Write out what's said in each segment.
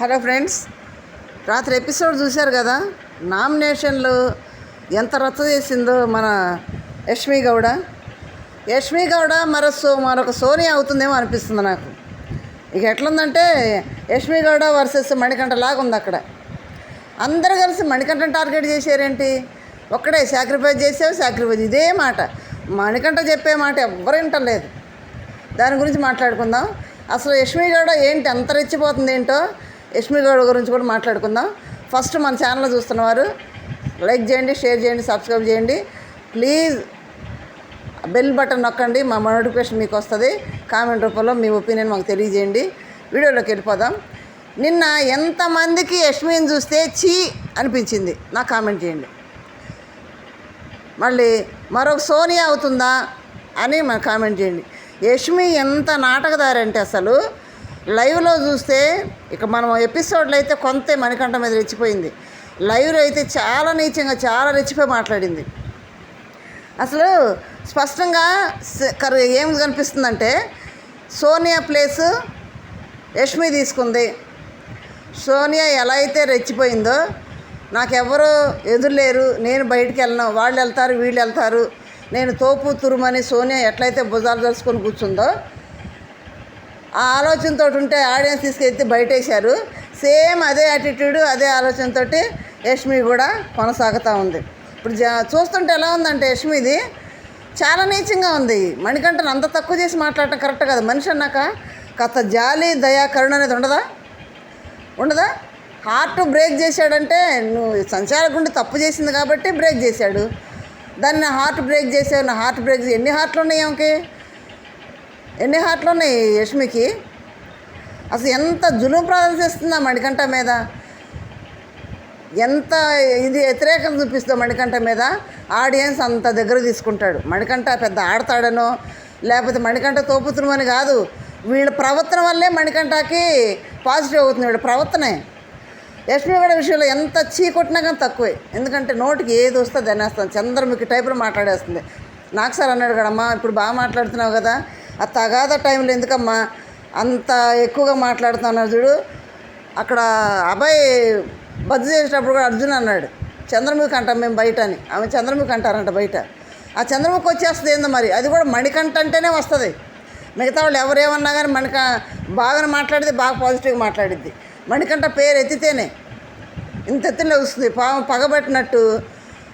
Hello friends రాత్రి episode చూశారు కదా? నామినేషన్లు ఎంత రచ్చ చేసిందో మన యష్మి గౌడ. యష్మి గౌడ మరో సో మరొక సోనియా అవుతుందేమో అనిపిస్తుంది నాకు. ఇక ఎట్లుందంటే యష్మి గౌడ వర్సెస్ మణికంఠ లాగా ఉంది అక్కడ. అందరూ కలిసి మణికంఠను టార్గెట్ చేశారేంటి? ఒక్కడే సాక్రిఫైస్ చేసావు సాక్రిఫైస్ ఇదే మాట. మణికంఠ చెప్పే మాట ఎవ్వరు వింటలేదు. దాని గురించి మాట్లాడుకుందాం. అసలు యష్మి గౌడ ఏంటి అంత రెచ్చిపోతుంది ఏంటో యష్మి గౌడ గురించి కూడా మాట్లాడుకుందాం. ఫస్ట్ మన ఛానల్ చూస్తున్నవారు లైక్ చేయండి షేర్ చేయండి సబ్స్క్రైబ్ చేయండి. ప్లీజ్ బెల్ బటన్ నొక్కండి మా నోటిఫికేషన్ మీకు వస్తుంది. కామెంట్ రూపంలో మీ ఒపీనియన్ మాకు తెలియజేయండి. వీడియోలోకి వెళ్ళిపోదాం. నిన్న ఎంతమందికి యష్మిని చూస్తే చీ అనిపించింది? నాకు కామెంట్ చేయండి. మళ్ళీ మరొక సోనియా అవుతుందా అని మాకు కామెంట్ చేయండి. యష్మి ఎంత నాటకదారి అంటే అసలు లైవ్లో చూస్తే ఇక మనం ఎపిసోడ్లో అయితే కొంతే మణికంఠ మీద రెచ్చిపోయింది. లైవ్లో అయితే చాలా నీచంగా చాలా రెచ్చిపోయి మాట్లాడింది. అసలు స్పష్టంగా ఏం కనిపిస్తుందంటే సోనియా ప్లేస్ యష్మి తీసుకుంది. సోనియా ఎలా అయితే రెచ్చిపోయిందో నాకెవరు ఎదురులేరు. నేను బయటికి వెళ్ళను. వాళ్ళు వెళ్తారు వీళ్ళు వెళ్తారు. నేను తోపు తురుమని సోనియా ఎట్లయితే భుజాలు దలుచుకొని కూర్చుందో ఆ ఆలోచనతో ఉంటే ఆడియన్స్ తీసుకెళ్తే బయటేశారు. సేమ్ అదే యాటిట్యూడ్ అదే ఆలోచనతో యష్మి కూడా కొనసాగుతూ ఉంది. ఇప్పుడు జా చూస్తుంటే ఎలా ఉందంటే యష్మిది చాలా నీచంగా ఉంది. మణికంఠను అంత తక్కువ చేసి మాట్లాడటం కరెక్ట్ కాదు. మనిషి అన్నాక కాస్త జాలి దయా కరుణ అనేది ఉండదా? ఉండదా? హార్ట్ బ్రేక్ చేశాడంటే నువ్వు సంచార గుండె తప్పు చేసింది కాబట్టి బ్రేక్ చేశాడు. దాన్ని హార్ట్ బ్రేక్ చేసావు నా హార్ట్ బ్రేక్ ఎన్ని హార్ట్లు ఉన్నాయి ఆమెకి? ఎన్ని హార్ట్లు ఉన్నాయి యష్మికి? అసలు ఎంత జులుం ప్రదర్శిస్తుందా మణికంఠ మీద? ఎంత ఇది వ్యతిరేకత చూపిస్తుందో మణికంఠ మీద? ఆడియన్స్ అంత దగ్గర తీసుకుంటాడు. మణికంఠ పెద్ద ఆడతాడనో లేకపోతే మణికంఠ తోపుతున్నామని కాదు. వీళ్ళ ప్రవర్తన వల్లే మణికంఠకి పాజిటివ్ అవుతుంది వీళ్ళ ప్రవర్తనే. యష్మి కూడా విషయంలో ఎంత చీ కొట్టినా కానీ తక్కువే. ఎందుకంటే నోటికి ఏది వస్తే దానేస్తాను చంద్రముఖి టైపులో మాట్లాడేస్తుంది. నాకు సార్ అన్నాడు కదమ్మా ఇప్పుడు బాగా మాట్లాడుతున్నావు కదా. ఆ తగాద టైంలో ఎందుకమ్మా? అంత ఎక్కువగా మాట్లాడుతున్నావు చూడు. అక్కడ అబ్బాయి బద్దు చేసేటప్పుడు కూడా అర్జున్ అన్నాడు చంద్రముఖి అంటాం మేము బయట అని ఆమె చంద్రముఖి అంటారంట బయట. ఆ చంద్రముఖి వచ్చేస్తుంది ఏందో మరి? అది కూడా మణికంఠ అంటేనే వస్తుంది. మిగతా వాళ్ళు ఎవరేమన్నా కానీ మణిక బాగా మాట్లాడితే బాగా పాజిటివ్గా మాట్లాడిద్ది. మణికంఠ పేరు ఎత్తితేనే ఇంత ఎత్తునే వస్తుంది. పాము పగబట్టినట్టు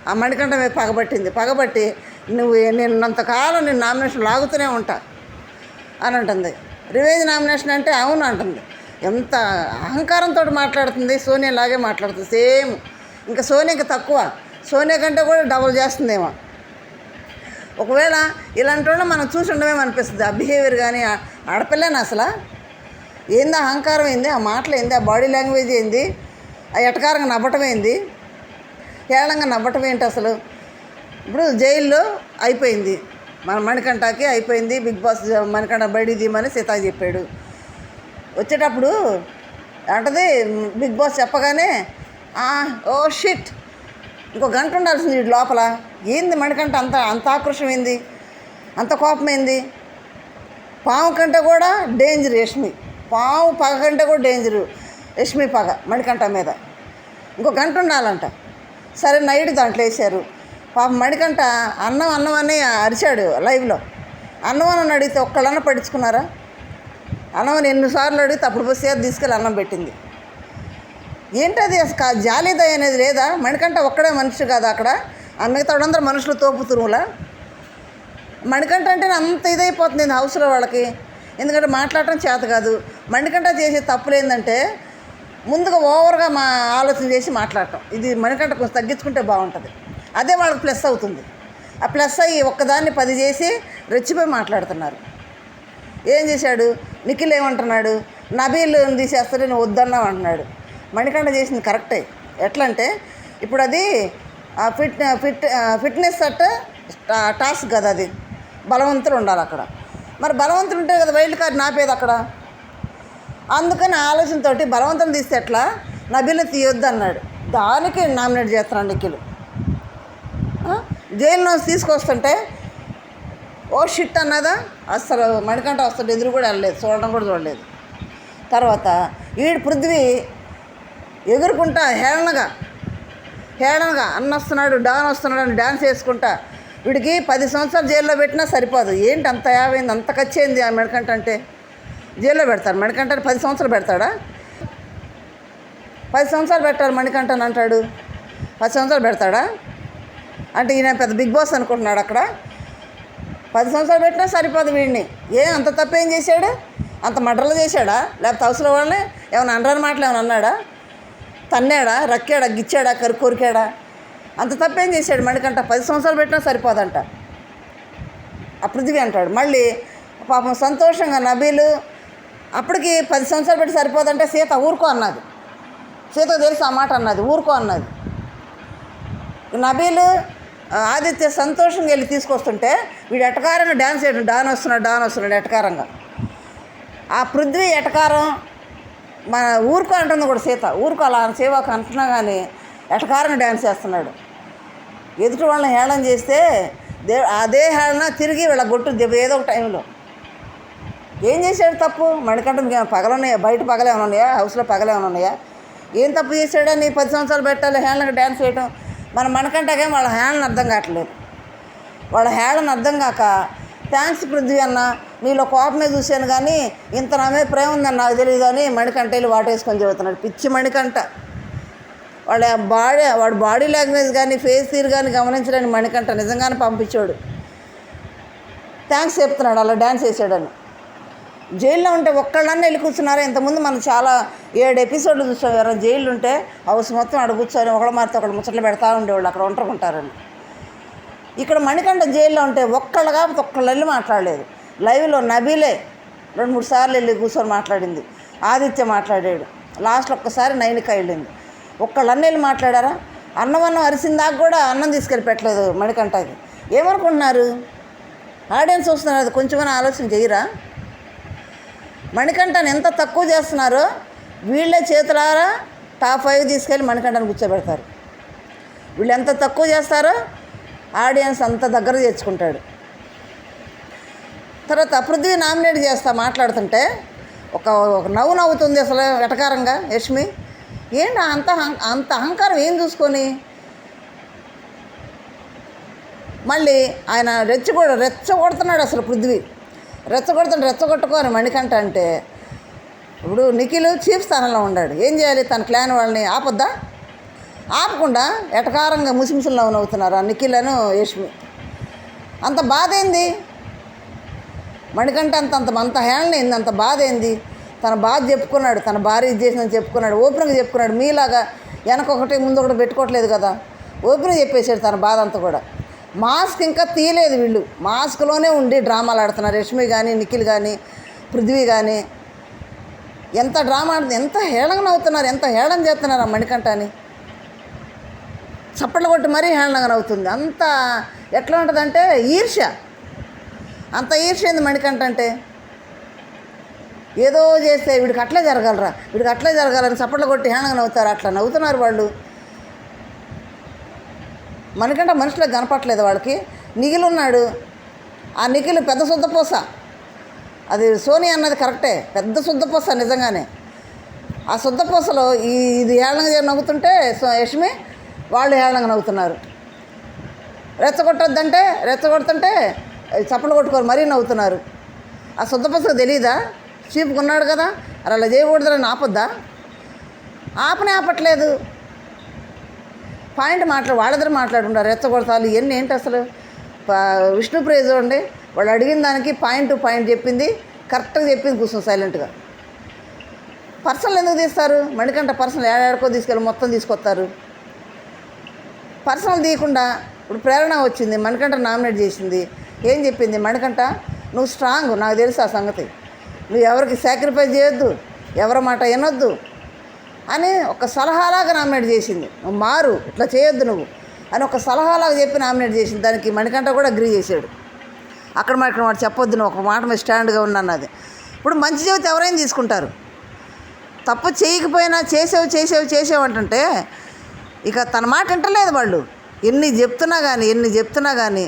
ఆ మణికంఠ మీద పగబట్టింది. పగబట్టి నువ్వు నేను అంతకాలం నేను నామినేషన్ లాగుతూనే ఉంటాను అని అంటుంది. రివేజ్ నామినేషన్ అంటే అవును అంటుంది. ఎంత అహంకారంతో మాట్లాడుతుంది సోనియా లాగే మాట్లాడుతుంది సేమ్. ఇంకా సోనియాకి తక్కువ. సోనియా కంటే కూడా డబుల్ చేస్తుందేమో. ఒకవేళ ఇలాంటి వాళ్ళు మనం చూసి ఉండమేమో అనిపిస్తుంది. ఆ బిహేవియర్ కానీ ఆడపిల్లని అసలు. ఏంది అహంకారం ఏంది? ఆ మాటలు ఏంది? ఆ బాడీ లాంగ్వేజ్ ఏంది? ఆ ఎటకారంగా నవ్వటం ఏంది? హేళంగా నవ్వటం ఏంటి అసలు? ఇప్పుడు జైల్లో అయిపోయింది. మన మణికంఠకి అయిపోయింది బిగ్ బాస్ మణికంఠ బయటికి తీయమని సీత చెప్పాడు. వచ్చేటప్పుడు అంటది బిగ్ బాస్ చెప్పగానే ఓ షిట్ ఇంకో గంట ఉండాల్సింది లోపల. ఏంది మణికంఠ అంత అంత ఆక్రోషం ఏంది అంత కోపం ఏంది పాము కంటే కూడా డేంజర్ యష్మి. పాము పగ కంటే కూడా డేంజరు యష్మి పగ మణికంఠ మీద. ఇంకో గంట ఉండాలంట. సరే నైట్ దాంట్లో వేసారు పాపం మణికంట అన్నం అన్నం అని అరిచాడు లైవ్లో. అన్నం అని అడిగితే ఒక్కళ్ళన్న పట్టించుకున్నారా? అన్నం అని ఎన్నిసార్లు అడిగితే అప్పుడు పోయి సేద తీసుకెళ్ళి అన్నం పెట్టింది. ఏంటది అసలు కా- అనేది లేదా? మణికంట ఒక్కడే మనిషి కాదు అక్కడ. ఆ మిగతా మనుషులు తోపు తురుములా? అంటే అంత ఇదైపోతుంది ఈ హౌస్లో వాళ్ళకి? ఎందుకంటే మాట్లాడటం చేత కాదు. మణికంట చేసే తప్పులు ఏంటంటే ముందుగా ఓవర్గా మా ఆలోచన చేసి మాట్లాడటం. ఇది మణికంట కొంచెం తగ్గించుకుంటే బాగుంటుంది. అదే వాళ్ళకి ప్లస్ అవుతుంది. ఆ ప్లస్ అయ్యి ఒక్కదాన్ని పది చేసి రెచ్చిపోయి మాట్లాడుతున్నారు. ఏం చేశాడు? నిఖిల్ ఏమంటున్నాడు? నబీల్ తీసేస్తాడు? నేను వద్దన్నావు అంటున్నాడు. మణికంఠ చేసింది కరెక్టే. ఎట్లా అంటే ఇప్పుడు అది ఫిట్ ఫిట్ ఫిట్నెస్ అట్ట టాస్క్ కదా అది. బలవంతులు ఉండాలి అక్కడ. మరి బలవంతులు ఉంటే కదా వైల్డ్ కార్డ్ నాపేది అక్కడ? అందుకని ఆలోచనతోటి బలవంతం తీస్తే ఎట్లా? నబీలు తీయొద్దు అన్నాడు. దానికి నామినేట్ చేస్తున్నాడు నిఖిల్. జైల్లో తీసుకొస్తుంటే ఓ షిట్ అన్నదా? అసలు మణికంఠ వస్తుంటే ఎదురు కూడా వెళ్ళలేదు చూడడం కూడా చూడలేదు. తర్వాత ఈడు పృథ్వీ ఎగురుకుంటా హేళనగా హేళనగా అన్న వస్తున్నాడు డాన్ వస్తున్నాడు అని డాన్స్ వేసుకుంటా వీడికి పది సంవత్సరాలు జైల్లో పెట్టినా సరిపోదు. ఏంటి అంత యాభైంది అంత ఖర్చయింది ఆ మెడకంట అంటే? జైల్లో పెడతారు మెడకంట పది సంవత్సరాలు పెడతాడా? పది సంవత్సరాలు పెట్టారు మణికంఠ అని అంటాడు. పది సంవత్సరాలు పెడతాడా? అంటే ఈయన పెద్ద బిగ్ బాస్ అనుకుంటున్నాడు అక్కడ. పది సంవత్సరాలు పెట్టినా సరిపోదు వీడిని. ఏ అంత తప్పేం చేశాడు? అంత మడ్రలు చేశాడా? లేకపోతే అవసరం వాళ్ళని ఏమైనా అనరాని మాటలు ఏమైనా అన్నాడా? తన్నాడా? రక్కాడా? గిచ్చాడా? కరు కొరికాడా? అంత తప్పేం చేశాడు మణికంట పది సంవత్సరాలు పెట్టినా సరిపోదంట. ఆ పృథ్వీ అంటాడు మళ్ళీ పాపం సంతోషంగా నబీలు అప్పటికి పది సంవత్సరాలు పెట్టి సరిపోదంటే సీత ఊరుకో అన్నది. సీత తెలుసు ఆ మాట అన్నది ఊరుకో అన్నది. నబీలు ఆదిత్య సంతోషంగా వెళ్ళి తీసుకొస్తుంటే వీడు ఎటకారంగా డ్యాన్స్ చేయడం డాన్ వస్తున్నాడు డాన్ వస్తున్నాడు ఎటకారంగా. ఆ పృథ్వీ ఎటకారం మన ఊరుకో అంటుంది కూడా సీత ఊరుకో అలా సేవకు అంటున్నా కానీ ఎటకారంగా డ్యాన్స్ చేస్తున్నాడు. ఎదుటి వాళ్ళని హేళన చేస్తే దే అదే హేళన తిరిగి వీళ్ళ గొట్టు దెబ్బ ఏదో ఒక టైంలో. ఏం చేశాడు తప్పు? మణికంఠ మీకు పగలున్నాయా బయట పగలేమన్నా ఉన్నాయా? హౌస్లో పగలేమన్నా ఉన్నాయా? ఏం తప్పు చేశాడని పది సంవత్సరాలు పెట్టాలి హేళనగా డ్యాన్స్ చేయడం మన మణికంఠకే వాళ్ళ హేళన అర్థం కావట్లేదు. వాళ్ళ హేళన అర్థం కాక థ్యాంక్స్ పృథ్వీ అన్న నీలో కోపమే చూశాను కానీ ఇంత నామే ప్రేమ ఉందని నాకు తెలియదు కానీ మణికంట వెళ్ళి వాటేసుకొని చెబుతున్నాడు పిచ్చి మణికంఠ. వాళ్ళ బాడీ వాడు బాడీ లాంగ్వేజ్ కానీ ఫేస్ తీరు కానీ గమనించలేని మణికంట నిజంగానే పంపించాడు. థ్యాంక్స్ చెప్తున్నాడు అలా డ్యాన్స్ వేసాడని. జైల్లో ఉంటే ఒక్కళ్ళన్నా వెళ్ళి కూర్చున్నారా? ఇంతకుముందు మనం చాలా ఏడు ఎపిసోడ్లు చూసాం ఎవరైనా జైలు ఉంటే హౌస్ మొత్తం అక్కడ కూర్చొని ఒకళ్ళ మారితే ఒకళ్ళు ముచ్చట్లు పెడతా ఉండేవాళ్ళు అక్కడ ఒంటరికుంటారని ఇక్కడ మణికంఠ జైల్లో ఉంటే ఒక్కళ్ళు కాకపోతే ఒక్కళ్ళు వెళ్ళి మాట్లాడలేదు. లైవ్లో నబీలే రెండు మూడు సార్లు వెళ్ళి కూర్చొని మాట్లాడింది. ఆదిత్య మాట్లాడాడు. లాస్ట్లో ఒక్కసారి నైనిక వెళ్ళింది. ఒక్కళ్ళు అన్న వెళ్ళి మాట్లాడారా? అన్నం అన్నం అరిసిందాక కూడా అన్నం తీసుకెళ్ళి పెట్టలేదు మణికంఠకి. ఏమనుకుంటున్నారు? ఆడియన్స్ చూస్తున్నారు అది కొంచెమైనా ఆలోచన చేయరా? మణికంఠను ఎంత తక్కువ చేస్తున్నారో వీళ్ళ చేతులారా టాప్ ఫైవ్ తీసుకెళ్ళి మణికంఠను కూర్చోబెడతారు. వీళ్ళు ఎంత తక్కువ చేస్తారో ఆడియన్స్ అంత దగ్గర తెచ్చుకుంటాడు. తర్వాత పృథ్వీ నామినేట్ చేస్తా మాట్లాడుతుంటే ఒక ఒక నవ్వు నవ్వుతుంది అసలు వెటకారంగా యష్మి. ఏంటి అంత అంత అహంకారం ఏం చూసుకొని? మళ్ళీ ఆయన రెచ్చగొ రెచ్చగొడుతున్నాడు అసలు పృథ్వీ. రెచ్చగొడుతుంటే రెచ్చగొట్టుకోని మణికంఠ అంటే ఇప్పుడు నిఖిల్ చీఫ్ స్థానంలో ఉన్నాడు. ఏం చేయాలి? తన క్లాన్ వాళ్ళని ఆపొద్దా? ఆపకుండా ఎటకారంగా ముసిముసులు నవ్వు నవ్వుతున్నారు ఆ నిఖిలను యష్మి. అంత బాధ ఏంది మణికంఠ అంత అంత అంత హ్యాండ్ అయింది అంత బాధ ఏంది తన బాధ చెప్పుకున్నాడు తన భార్య ఇది చేసిందని చెప్పుకున్నాడు ఓపెన్గా చెప్పుకున్నాడు. మీలాగా వెనక ఒకటి ముందు ఒకటి పెట్టుకోవట్లేదు కదా? ఓపెన్గా చెప్పేశాడు తన బాధ అంతా కూడా. మాస్క్ ఇంకా తీయలేదు వీళ్ళు. మాస్క్లోనే ఉండి డ్రామాలు ఆడుతున్నారు. రష్మి కానీ నిఖిల్ కానీ పృథ్వీ కానీ ఎంత డ్రామా ఆడుతుంది ఎంత హేళన అవుతున్నారు ఎంత హేళన చేస్తున్నారు ఆ మణికంఠని. చప్పట్లు కొట్టి మరీ హేళనగా నవ్వుతుంది. అంత ఎట్లా ఉంటుందంటే ఈర్ష్య. అంత ఈర్ష్య ఏంది మణికంఠ అంటే? ఏదో చేస్తే వీడికి అట్లే జరగలరా. వీడికి అట్లే జరగాలని చప్పట్లు కొట్టి హేళనగా నవ్వుతారు? అట్లా నవ్వుతున్నారు వాళ్ళు. మనకంటే మనుషులకు కనపట్లేదు వాళ్ళకి. నిఖిల్ ఉన్నాడు ఆ నిఖిల్ పెద్ద శుద్ధపూస అది సోనియా అన్నది కరెక్టే. పెద్ద శుద్ధపూస నిజంగానే. ఆ శుద్ధపూసలో ఈ ఇది హేళనగా నవ్వుతుంటే సో యష్మి వాళ్ళు హేళనగా నవ్వుతున్నారు. రెచ్చగొట్టొద్దంటే రెచ్చగొడుతుంటే చప్పలు కొట్టుకొని మరీ నవ్వుతున్నారు. ఆ శుద్ధపూసకు తెలియదా చీపుకున్నాడు కదా. అలా అలా చేయకూడదని ఆపొద్దా ఆపనే ఆపట్లేదు. పాయింట్ మాట్లాడు వాళ్ళిద్దరు మాట్లాడుకుంటారు. రెచ్చగొడతాలు ఇవన్నీ ఏంటి అసలు? ప- విష్ణుప్రియ చూడండి వాళ్ళు అడిగిన దానికి పాయింట్ టు పాయింట్ చెప్పింది కరెక్ట్గా చెప్పింది కూర్చొని సైలెంట్గా. పర్సనల్ ఎందుకు తీస్తారు? మణికంట పర్సనల్ ఏడాడుకో తీసుకెళ్ళి మొత్తం తీసుకొస్తారు. పర్సనల్ తీయకుండా ఇప్పుడు ప్రేరణ వచ్చింది మణికంట నామినేట్ చేసింది. ఏం చెప్పింది? మణికంట నువ్వు స్ట్రాంగ్ నాకు తెలుసు ఆ సంగతి. నువ్వు ఎవరికి సాక్రిఫైస్ చేయొద్దు ఎవరి మాట వినొద్దు అని ఒక సలహాలాగా నామినేట్ చేసింది. నువ్వు మారు ఇట్లా చేయొద్దు నువ్వు అని ఒక సలహాలాగా చెప్పి నామినేట్ చేసింది. దానికి మణికంఠ కూడా అగ్రీ చేశాడు. అక్కడ మాట ఇక్కడ మాట చెప్పొద్దు నువ్వు ఒక మాట మీద స్టాండ్గా ఉన్నాను అది ఇప్పుడు మంచి చెబితే ఎవరైనా తీసుకుంటారు. తప్పు చేయకపోయినా చేసావు చేసావు చేసావు అంటుంటే ఇక తన మాట వింటలేదు వాళ్ళు. ఎన్ని చెప్తున్నా కానీ ఎన్ని చెప్తున్నా కానీ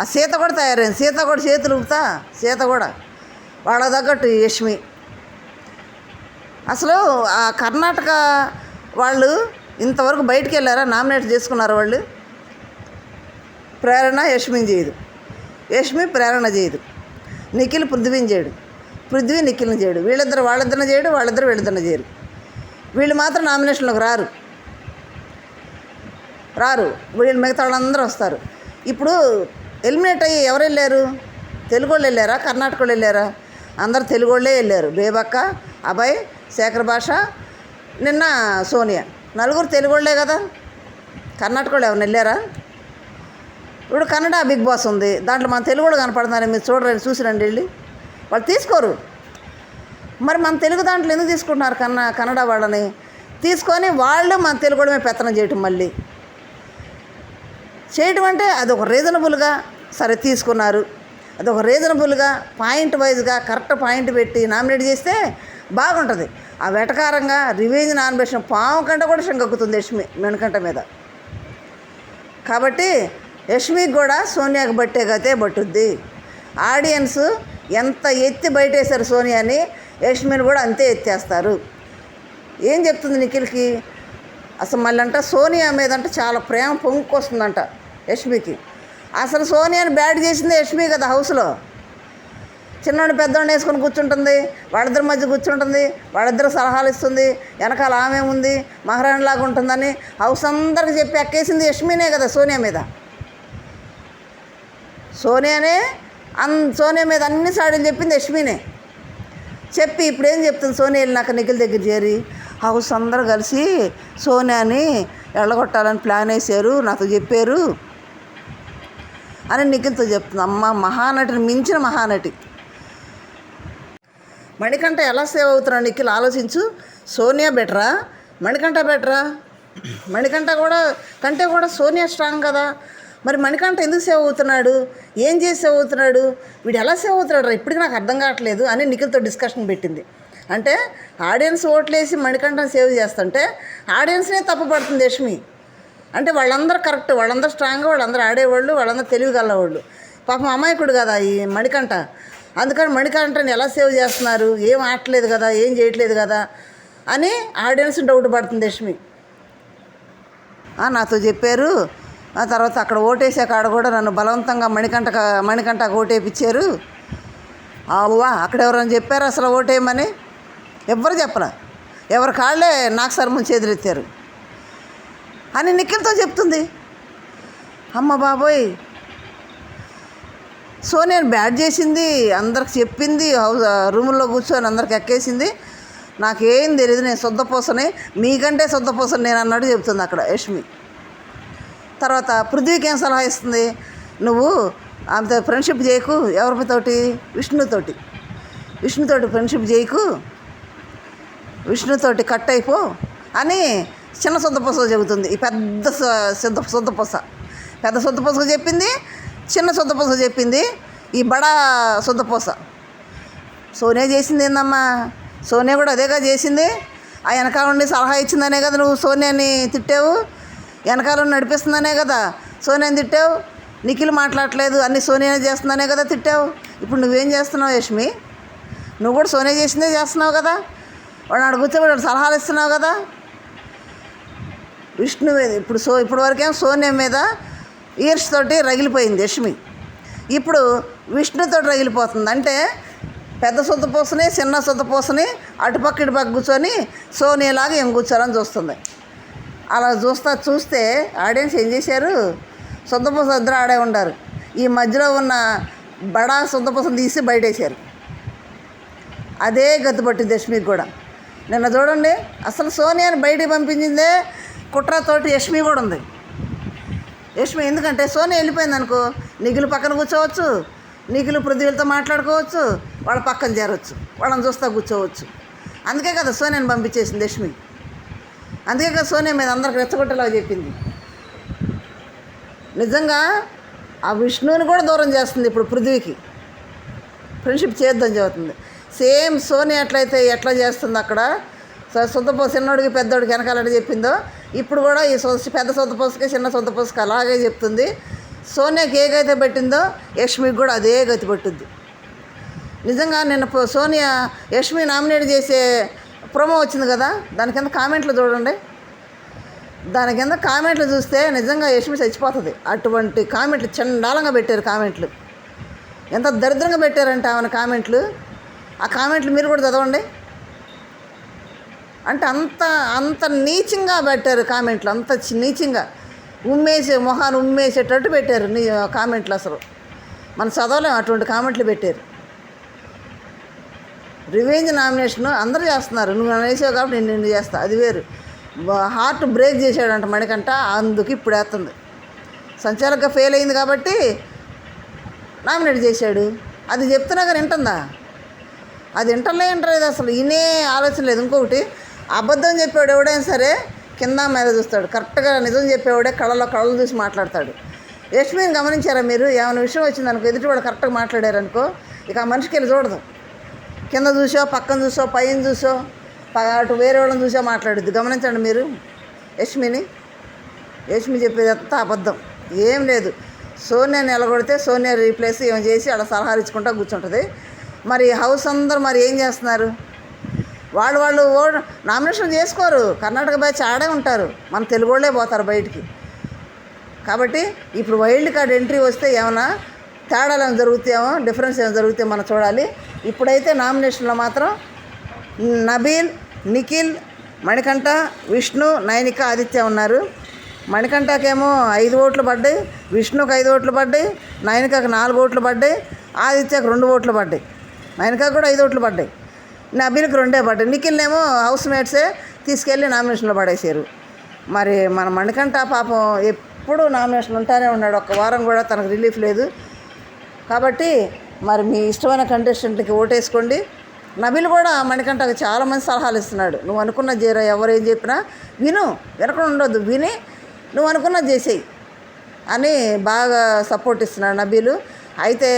ఆ సీత కూడా తయారైంది. సీత కూడా చేతులు ఊపుతా సీత కూడా. వాళ్ళ తగ్గట్టు యష్మి అసలు ఆ కర్ణాటక వాళ్ళు ఇంతవరకు బయటికి వెళ్ళారా? నామినేట్ చేసుకున్నారు వాళ్ళు? ప్రేరణ యష్మిని చేయదు యష్మి ప్రేరణ చేయదు నిఖిల్ పృథ్వీని చేయడు పృథ్వీ నిఖిల్ని చేయడు వీళ్ళిద్దరు వాళ్ళిద్దరిని చేయడు వాళ్ళిద్దరు వీళ్ళిద్దరిని చేయరు వీళ్ళు మాత్రం నామినేషన్లోకి రారు. రారు. వీళ్ళు మిగతా వాళ్ళందరూ వస్తారు. ఇప్పుడు ఎలిమినేట్ అయ్యి ఎవరు వెళ్ళారు? తెలుగు వాళ్ళు వెళ్ళారా? కర్ణాటక వాళ్ళు వెళ్ళారా? అందరు తెలుగు వాళ్ళే వెళ్ళారు. బేబక్క అభయ్ శేఖర్ భాష నిన్న సోనియా. నలుగురు తెలుగు వాళ్ళే కదా? కర్ణాటక వాళ్ళు ఎవరిని వెళ్ళారా? ఇప్పుడు కన్నడ బిగ్ బాస్ ఉంది. దాంట్లో మన తెలుగు వాళ్ళు కనపడుతున్నారు మీరు చూడరండి చూసిరండి వెళ్ళి. వాళ్ళు తీసుకోరు. మరి మన తెలుగు దాంట్లో ఎందుకు తీసుకుంటున్నారు కన్న కన్నడ వాళ్ళని? తీసుకొని వాళ్ళు మన తెలుగు మేము పెత్తనం చేయటం మళ్ళీ. చేయటం అంటే అది ఒక రీజనబుల్గా సరే తీసుకున్నారు. అది ఒక రీజనబుల్గా పాయింట్ వైజ్గా కరెక్ట్ పాయింట్ పెట్టి నామినేట్ చేస్తే బాగుంటుంది. ఆ వెటకారంగా రివేంజ్ నాన్బేషన్ పాము కంట కూడా శంగక్కుతుంది యష్మి మెనకంట మీద. కాబట్టి యష్మికి కూడా సోనియాకి బట్టే గతే పట్టుద్ది. ఆడియన్స్ ఎంత ఎత్తి బయటేశారు సోనియాని యష్మిని కూడా అంతే ఎత్తేస్తారు. ఏం చెప్తుంది నిఖిల్కి? అసలు మళ్ళీ అంట సోనియా మీద అంటే చాలా ప్రేమ పొంగుకొస్తుందంట యష్మికి అసలు సోనియాని బ్యాట్ చేసింది యష్మి కదా హౌస్లో? చిన్నోడిని పెద్దోడిని వేసుకొని కూర్చుంటుంది వాళ్ళిద్దరి మధ్య కూర్చుంటుంది వాళ్ళిద్దరు సలహాలు ఇస్తుంది వెనకాల ఆమె ఉంది మహారాణిలాగా ఉంటుందని హౌస్ అందరికి చెప్పి ఎక్కేసింది యష్మినే కదా సోనియా మీద. సోనియానే అన్ సోనియా మీద అన్ని సాడీలు చెప్పింది యష్మినే. చెప్పి ఇప్పుడు ఏం చెప్తుంది సోనియా వెళ్ళినాక నిఖిల్ దగ్గర చేరి హౌస్ అందరూ కలిసి సోనియాని ఎళ్ళగొట్టాలని ప్లాన్ వేసారు నాతో చెప్పారు అని నిఖిల్తో చెప్తుంది. అమ్మ మహానటిని మించిన మహానటి. మణికంఠ ఎలా సేవ్ అవుతున్నాడు నిఖిల్ ఆలోచించు. సోనియా బెటరా? మణికంఠ బెటరా? మణికంఠ కూడా కంటే కూడా సోనియా స్ట్రాంగ్ కదా. మరి మణికంఠ ఎందుకు సేవ్ అవుతున్నాడు? ఏం చేసి సేవ్ అవుతున్నాడు? వీడు ఎలా సేవ్ అవుతున్నాడు రా? ఇప్పటికి నాకు అర్థం కావట్లేదు అని నిఖిల్తో డిస్కషన్ పెట్టింది. అంటే ఆడియన్స్ ఓట్లేసి మణికంఠను సేవ్ చేస్తుంటే ఆడియన్స్నే తప్పుపడుతుంది యష్మి. అంటే వాళ్ళందరూ కరెక్ట్ వాళ్ళందరూ స్ట్రాంగ్ వాళ్ళందరూ ఆడేవాళ్ళు వాళ్ళందరూ తెలివి గలవాళ్ళు పాపం అమాయకుడు కదా ఈ మణికంఠ. అందుకని మణికంఠని ఎలా సేవ్ చేస్తున్నారు? ఏం ఆటలేదు కదా? ఏం చేయట్లేదు కదా? అని ఆడియన్స్ డౌట్ పడుతుంది లక్ష్మి. నాతో చెప్పారు. ఆ తర్వాత అక్కడ ఓటేసే కాడ కూడా నన్ను బలవంతంగా మణికంఠ మణికంఠకు ఓటేపిచ్చారు. అవ్వా అక్కడ ఎవరైనా చెప్పారు అసలు ఓటేయమని? ఎవ్వరు చెప్పరా ఎవరి కాళ్ళే నాకు సర్మం చేతులెత్తారు. అని నిఖిల్తో చెప్తుంది. అమ్మ బాబోయ్ సో నేను బ్యాట్ చేసింది అందరికి చెప్పింది హౌస్ రూముల్లో కూర్చొని అందరికి ఎక్కేసింది. నాకేం తెలియదు నేను శుద్ధపోసని మీకంటే సొద్దపోసని నేను అన్నాడు చెప్తుంది అక్కడ యష్మి. తర్వాత పృథ్వీకి ఏం సలహా ఇస్తుంది? నువ్వు ఆమెతో ఫ్రెండ్షిప్ చేయకు ఎవరితోటి విష్ణుతోటి. విష్ణుతోటి ఫ్రెండ్షిప్ చేయకు విష్ణుతోటి కట్ అయిపో అని చిన్న సొంతపూస చెబుతుంది. ఈ పెద్ద సొ- సొంత పెద్ద సొంతపూస చెప్పింది చిన్న సొంతపూస చెప్పింది ఈ బడా సొంతపూస. సోనియా చేసింది ఏందమ్మా? సోనియా కూడా అదేగా చేసింది. ఆ వెనకాల ఉండి సలహా ఇచ్చిందనే కదా నువ్వు సోనియాని తిట్టావు. వెనకాల నడిపిస్తుందనే కదా సోనియాని తిట్టావు. నిఖిల్ మాట్లాడలేదు అన్ని సోనియానే చేస్తుందనే కదా తిట్టావు. ఇప్పుడు నువ్వేం చేస్తున్నావు యష్మి? నువ్వు కూడా సోనియా చేసిందే చేస్తున్నావు కదా? వాడు అడుగుతే వాడు సలహాలు ఇస్తున్నావు కదా? విష్ణు ఇప్పుడు సో ఇప్పటివరకేం సోనియా మీద ఈర్ష్తోటి రగిలిపోయింది యష్మి. ఇప్పుడు విష్ణుతో రగిలిపోతుంది. అంటే పెద్ద సొంతపూసని చిన్న సొంతపూసని అటుపక్క ఇటుపక్క కూర్చొని సోనీలాగా ఏం కూర్చోాలని చూస్తుంది. అలా చూస్తా చూస్తే ఆడియన్స్ ఏం చేశారు? సొంతపూస ఇద్దరు ఆడే ఉండారు ఈ మధ్యలో ఉన్న బడా సొంతపూసను తీసి బయటేశారు. అదే గతి పట్టింది యష్మికి కూడా. నిన్న చూడండి అసలు సోనియాని బయటికి పంపించిందే కుట్రతోటి యష్మి కూడా ఉంది. యష్మి ఎందుకంటే సోని వెళ్ళిపోయింది అనుకో. నిఖిల్ పక్కన కూర్చోవచ్చు. నిఖిల్ పృథ్వీలతో మాట్లాడుకోవచ్చు. వాళ్ళ పక్కన చేరవచ్చు వాళ్ళని చూస్తా కూర్చోవచ్చు. అందుకే కదా సోనియాని పంపించేసింది యష్మి అందుకే కదా సోనియా మీద అందరికి రెచ్చగొట్టేలాగా చెప్పింది. నిజంగా ఆ విష్ణువుని కూడా దూరం చేస్తుంది ఇప్పుడు పృథ్వీకి. ఫ్రెండ్షిప్ చేద్దాం చెబుతుంది. సేమ్ సోని ఎట్లయితే ఎట్లా చేస్తుంది అక్కడ స- చిన్నోడికి పెద్దోడికి వెనకాలని చెప్పిందో ఇప్పుడు కూడా ఈ సొ పెద్ద సొంతపోసుకి చిన్న సొంతపోసుకి అలాగే చెప్తుంది. సోనియాకి ఏ గతి పెట్టిందో యష్మికి కూడా అదే గతి పట్టుద్ది. నిజంగా నిన్న సోనియా యష్మి నామినేట్ చేసే ప్రోమో వచ్చింది కదా దాని కింద కామెంట్లు చూడండి. దాని కింద కామెంట్లు చూస్తే నిజంగా యష్మి చచ్చిపోతుంది. అటువంటి కామెంట్లు చండాలంగా పెట్టారు కామెంట్లు. ఎంత దరిద్రంగా పెట్టారంటే ఆమె కామెంట్లు. ఆ కామెంట్లు మీరు కూడా చదవండి. అంటే అంత అంత నీచంగా పెట్టారు కామెంట్లు అంత చి- నీచంగా. ఉమ్మేసే మొహాన్ని ఉమ్మేసేటట్టు పెట్టారు నీ కామెంట్లు అసలు. మనం చదవలేం అటువంటి కామెంట్లు పెట్టారు. రివెంజ్ నామినేషన్ అందరూ చేస్తున్నారు. నువ్వు నన్ను వేసావు కాబట్టి నేను నిన్ను చేస్తా. అది వేరు. హార్ట్ బ్రేక్ చేశాడంట మణికంట అందుకు ఇప్పుడు వేస్తుంది. సంచాలకుగా ఫెయిల్ అయింది కాబట్టి నామినేట్ చేశాడు. అది చెప్తున్నా కానీ వింటుందా? అది వింటలే వింటలేదు అసలు. ఇనే ఆలోచన లేదు. ఇంకొకటి అబద్ధం చెప్పాడు ఎవడైనా సరే కింద మీద చూస్తాడు. కరెక్ట్గా నిజం చెప్పేవాడే కళ్ళలో కళ్ళు చూసి మాట్లాడతాడు. యశ్మిని గమనించారా మీరు? ఏమైనా విషయం వచ్చిందనుకో ఎదుటివాడు కరెక్ట్గా మాట్లాడారనుకో ఇక ఆ మనిషికి వెళ్ళి చూడదు. కింద చూసో పక్కన చూసో పైన చూసో అటు వేరే వాళ్ళని చూసో మాట్లాడుద్ది. గమనించండి మీరు యష్మిని యష్మి చెప్పేది అంతా అబద్ధం? ఏం లేదు. సోనియా నిలగొడితే సోనియా రీప్లేస్ ఏం చేసి అలా సలహాలు ఇచ్చుకుంటా కూర్చుంటుంది. మరి హౌస్ అందరూ మరి ఏం చేస్తున్నారు? వాళ్ళు వాళ్ళు ఓ నామినేషన్ చేసుకోరు. కర్ణాటక బ్యాచ్ ఆడే ఉంటారు. మన తెలుగు వాళ్ళే పోతారు బయటికి. కాబట్టి ఇప్పుడు వైల్డ్ కార్డ్ ఎంట్రీ వస్తే ఏమైనా తేడాలు ఏమైనా జరుగుతాయేమో డిఫరెన్స్ ఏమైనా జరుగుతాయో మనం చూడాలి. ఇప్పుడైతే నామినేషన్లో మాత్రం నబీల్ నిఖిల్ మణికంఠ విష్ణు నైనిక ఆదిత్య ఉన్నారు. మణికంఠకేమో ఐదు ఓట్లు పడ్డాయి విష్ణుకు ఐదు ఓట్లు పడ్డాయి నైనికకు నాలుగు ఓట్లు పడ్డాయి ఆదిత్యకు రెండు ఓట్లు పడ్డాయి. నైనికకు కూడా ఐదు ఓట్లు పడ్డాయి. నబీల్కి రెండే పడ్డాయి. నిఖిల్నేమో హౌస్ మేట్సే తీసుకెళ్ళి నామినేషన్లో పడేసారు మరి మన మణికంఠ పాపం ఎప్పుడు నామినేషన్ ఉంటానే ఉన్నాడు. ఒక్క వారం కూడా తనకు రిలీఫ్ లేదు. కాబట్టి మరి మీ ఇష్టమైన కంటెస్టెంట్కి ఓటేసుకోండి. నబిల్ కూడా మణికంఠకు చాలా మంది సలహాలు ఇస్తున్నాడు. నువ్వు అనుకున్న చేరా ఎవరు ఏం చెప్పినా విను వినకుండా ఉండొద్దు. విని నువ్వు అనుకున్నది చేసేయి అని బాగా సపోర్ట్ ఇస్తున్నాడు నబీలు అయితే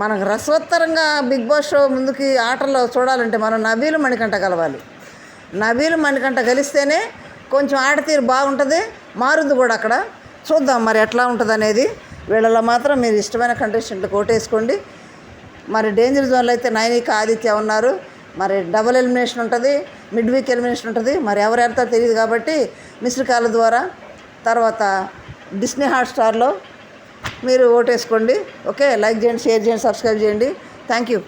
మనకు రసవత్తరంగా బిగ్ బాస్ షో ముందుకి ఆటల్లో చూడాలంటే మనం నవీలు మణికంట కలవాలి. నవీలు మణికంట కలిస్తేనే కొంచెం ఆడతీరు బాగుంటుంది. మారుంది కూడా అక్కడ. చూద్దాం మరి ఎట్లా ఉంటుంది అనేది వీళ్ళలో మాత్రం మీరు ఇష్టమైన కంటెస్టెంట్లు కోటేసుకోండి. మరి డేంజర్ జోన్లో అయితే నైనిక ఆదిత్య ఉన్నారు. మరి డబుల్ ఎలిమినేషన్ ఉంటుంది. మిడ్ వీక్ ఎలిమినేషన్ ఉంటుంది. మరి ఎవరు వెళ్తారో తెలియదు కాబట్టి మిస్డ్ కాల్ ద్వారా తర్వాత డిస్నీ హాట్స్టార్లో మీరు ఓటేసుకోండి ఓకే? లైక్ చేయండి షేర్ చేయండి సబ్స్క్రైబ్ చేయండి. Thank you.